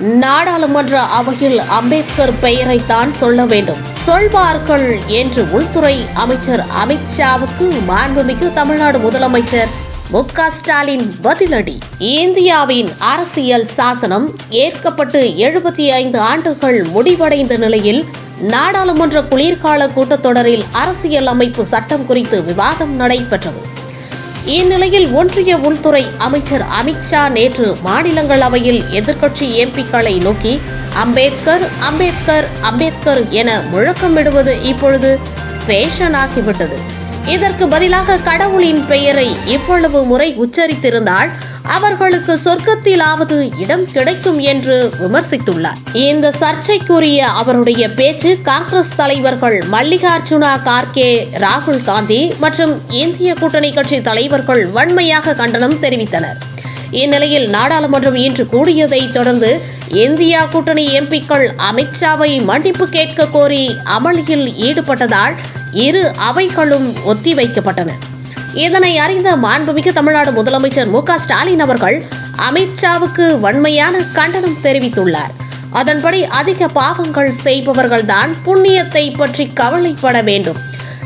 நாடாளுமன்ற அவையில் அம்பேத்கர் பெயரைத்தான் சொல்ல வேண்டும். சொல்வார்கள் என்று உள்துறை அமைச்சர் அமித்ஷாவுக்கு மாண்புமிகு தமிழ்நாடு முதலமைச்சர் மு க ஸ்டாலின் பதிலடி. இந்தியாவின் அரசியல் சாசனம் ஏற்கப்பட்டு எழுபத்தி ஐந்து ஆண்டுகள் முடிவடைந்த நிலையில் நாடாளுமன்ற குளிர்கால கூட்டத்தொடரில் அரசியல் அமைப்பு சட்டம் குறித்து விவாதம் நடைபெற்றது. இந்நிலையில் ஒன்றிய உள்துறை அமைச்சர் அமித்ஷா நேற்று மாநிலங்களவையில் எதிர்க்கட்சி எம்பிக்களை நோக்கி அம்பேத்கர் அம்பேத்கர் அம்பேத்கர் என முழக்கமிடுவது இப்பொழுது ஃபேஷனாகிவிட்டது இதற்கு பதிலாக கடவுளின் பெயரை இவ்வளவு முறை உச்சரித்திருந்தால் அவர்களுக்கு சொர்க்கத்திலாவது இடம் கிடைக்கும் என்று விமர்சித்துள்ளார். இந்த சர்ச்சைக்குரிய அவருடைய பேச்சு காங்கிரஸ் தலைவர்கள் மல்லிகார்ஜுனா கார்கே ராகுல் காந்தி மற்றும் இந்திய கூட்டணி கட்சி தலைவர்கள் வன்மையாக கண்டனம் தெரிவித்தனர். இந்நிலையில் நாடாளுமன்றம் இன்று கூடியதை தொடர்ந்து இந்தியா கூட்டணி எம்பிக்கள் அமித்ஷாவை மன்னிப்பு கேட்க கோரி அமளியில் ஈடுபட்டதால் இரு அவைகளும் ஒத்திவைக்கப்பட்டன. இதனை அறிந்த மாண்புமிகு தமிழ்நாடு முதலமைச்சர் மு ஸ்டாலின் அவர்கள் அமித்ஷாவுக்கு வன்மையான கண்டனம் தெரிவித்துள்ளார். அதன்படி அதிக பாவங்கள் செய்பவர்கள்தான் புண்ணியத்தை பற்றி கவலைப்பட வேண்டும்.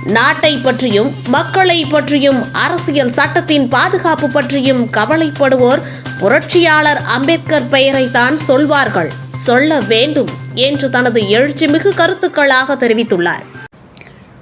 நாட்டை பற்றியும் மக்களை பற்றியும் அரசியல் சட்டத்தின் பாதுகாப்பு பற்றியும் கவலைப்படுவோர் புரட்சியாளர் அம்பேத்கர் பெயரைத்தான் சொல்வார்கள். சொல்ல வேண்டும் என்று தனது எழுச்சிமிகு கருத்துக்களாக தெரிவித்துள்ளார்.